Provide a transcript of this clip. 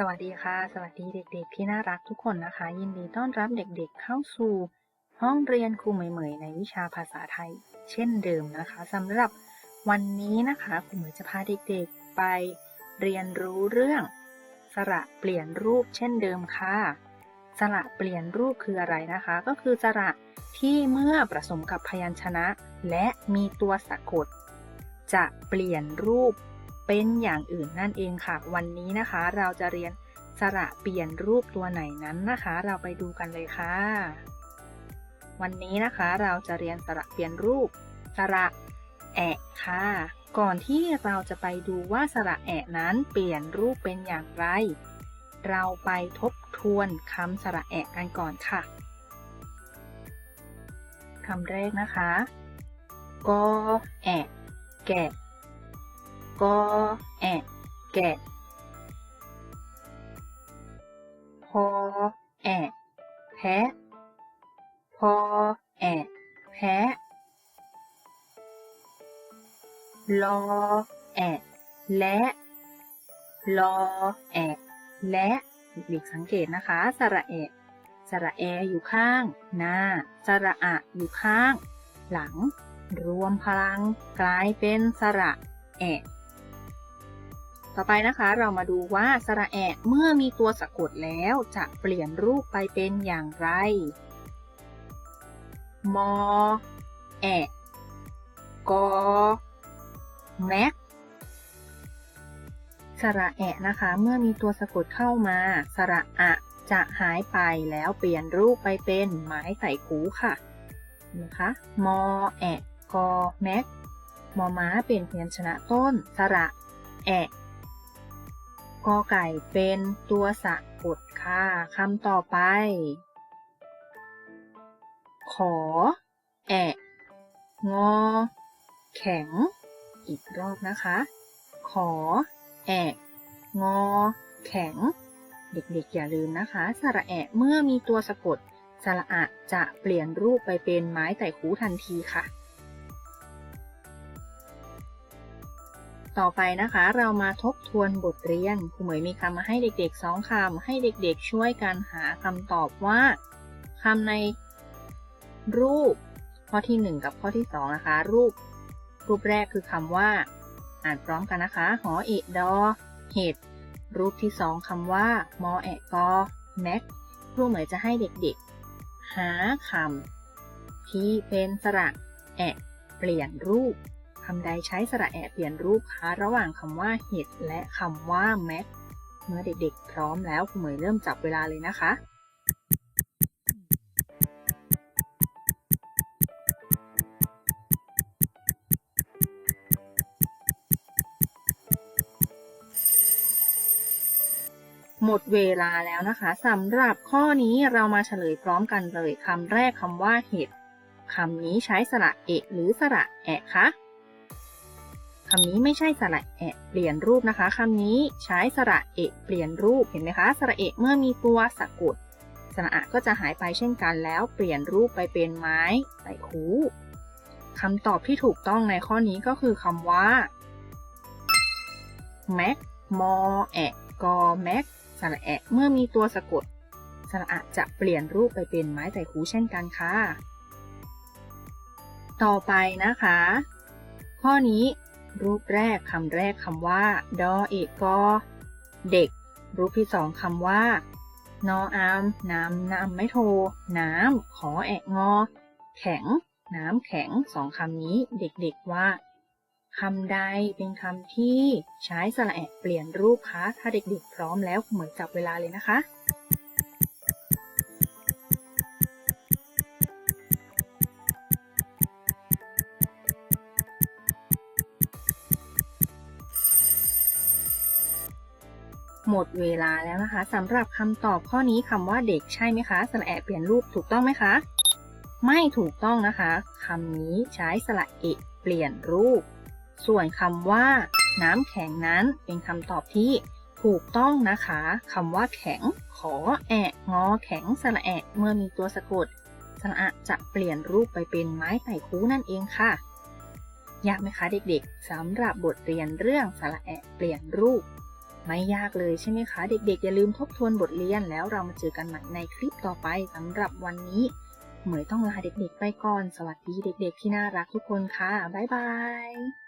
สวัสดีค่ะ สวัสดีเด็ก ๆ ที่น่ารักทุกคนนะคะ ยินดีต้อนรับเด็กๆเข้าสู่ ห้องเรียนครูเหมยๆในวิชาภาษาไทย เช่นเดิมนะคะสำหรับวันนี้นะคะครูเหมยจะพาเด็กๆไปเรียนรู้เรื่อง สระเปลี่ยนรูปเช่นเดิมค่ะ สระเปลี่ยนรูปคืออะไรนะคะ ก็คือสระที่เมื่อผสมกับพยัญชนะ และมีตัวสะกด จะเปลี่ยนรูป เป็นอย่างอื่นนั่นเองค่ะ วันนี้นะคะ เราจะเรียนสระเปลี่ยนรูปตัวไหนนั้นนะคะ เราไปดูกันเลยค่ะ วันนี้นะคะเราจะเรียนสระเปลี่ยนรูป สระแอะค่ะ ก่อนที่เราจะไปดูว่าสระแอะนั้นเปลี่ยนรูปเป็นอย่างไร เราไปทบทวนคำสระแอะกันก่อนค่ะคำแรกนะคะ กอแอะ แกะ กอแอะแกะพอแอะแพะพอแอะแพะลอแอะและลอแอะและเด็กสังเกตนะคะ สระแอะสระแออยู่ข้าง หน้า สระอะอยู่ข้าง หลัง รวมพลังกลายเป็นสระแอะ ต่อไปนะคะเรามาดูว่าสระแอะเมื่อมีตัวสะกดแล้วจะเปลี่ยนรูปไปเป็นอย่างไร มอ แอะกอแม็กสระแอะนะคะ เมื่อมีตัวสะกดเข้ามา สระอะจะหายไปแล้วเปลี่ยนรูปไปเป็นไม้ไต่คูค่ะนะคะมอแอะกอแม็กมอม้าเป็นพยัญชนะต้น สระ แอะ กอไก่เป็นตัวสะกดค่ะคำต่อไป ขอ แอะ งอ แข็ง อีกรอบนะคะ ขอ แอะ งอ แข็ง เด็กๆอย่าลืมนะคะ สระแอะเมื่อมีตัวสะกด สระอะจะเปลี่ยนรูปไปเป็นไม้ไต่คูทันทีค่ะ ต่อไปนะคะ เรามาทบทวนบทเรียนครูเหมยมีคำมาให้เด็กๆสองคำให้เด็กๆช่วยกันหาคำตอบว่าคำในรูป ข้อที่หนึ่งกับข้อที่สองนะคะ รูป รูปแรกคือคำว่า อ่านพร้อมกันนะคะ หอเอกดอเห็ดรูปที่สองคำว่า มอแอกอแม็กครูเหมยจะให้เด็กๆ หาคำที่เป็นสระ แอะ เปลี่ยนรูป คำใดใช้สระแอะเปลี่ยนรูปคะระหว่างคำว่าเห็ดและคำว่าแม็กเมื่อเด็กๆ พร้อมแล้วคุณเหมยเริ่มจับเวลาเลยนะคะหมดเวลาแล้วนะคะสำหรับข้อนี้เรามาเฉลยพร้อมกันเลยคำแรกคำว่าเห็ดคำนี้ใช้สระเอะหรือสระแอะคะคำนี้ไม่ใช่สระแอะเปลี่ยนรูปนะคะคำนี้ใช้สระเอะเปลี่ยนรูปเห็นไหมคะ สระเอะเมื่อมีตัวสะกดสระอะก็จะหายไปเช่นกันแล้ว เปลี่ยนรูปไปเป็นไม้ใส่คูคำตอบที่ถูกต้องในข้อนี้ก็คือคำว่าแม็กมอแอะกอแม็กสระแอะเมื่อมีตัวสะกด สระอะจะเปลี่ยนรูปไปเป็นไม้ไต่คูเช่นกันค่ะ ต่อไปนะคะ ข้อนี้ รูปแรกคำแรกคำว่า ดอเอกอเด็ก รูปที่สองคำว่า นออามน้ำน้ำไม่โท น้ำ ขอแอกงอ แข็ง น้ำแข็งสองคำนี้เด็กๆว่าคำใดเป็นคำที่ใช้สระแอะเปลี่ยนรูปคะ ถ้าเด็กๆพร้อมแล้วเหมือนจับเวลาเลยนะคะ หมดเวลาแล้วนะคะสำหรับคำตอบข้อนี้คำว่าเด็กใช่ไหมคะสระแอเปลี่ยนรูปถูกต้องไหมคะ ไม่ถูกต้องนะคะคำนี้ใช้สระเอะเปลี่ยนรูป ส่วนคำว่า น้ำแข็งนั้นเป็นคำตอบที่ถูกต้องนะคะคำว่าแข็ง ขอแอะงอแข็งสระแอะเมื่อมีตัวสะกดสระอะจะเปลี่ยนรูปไปเป็นไม้ไต่คูนั่นเองค่ะยากไหมคะเด็กๆสำหรับบทเรียนเรื่องสระแอะเปลี่ยนรูป ไม่ยากเลยใช่ไหมคะ เด็กๆ อย่าลืมทบทวนบทเรียนแล้วเรามาเจอกันใหม่ในคลิปต่อไปสำหรับวันนี้ เหมยต้องลาเด็กๆ ไปก่อน สวัสดีเด็กๆ ที่น่ารักทุกคนค่ะ บ๊ายบาย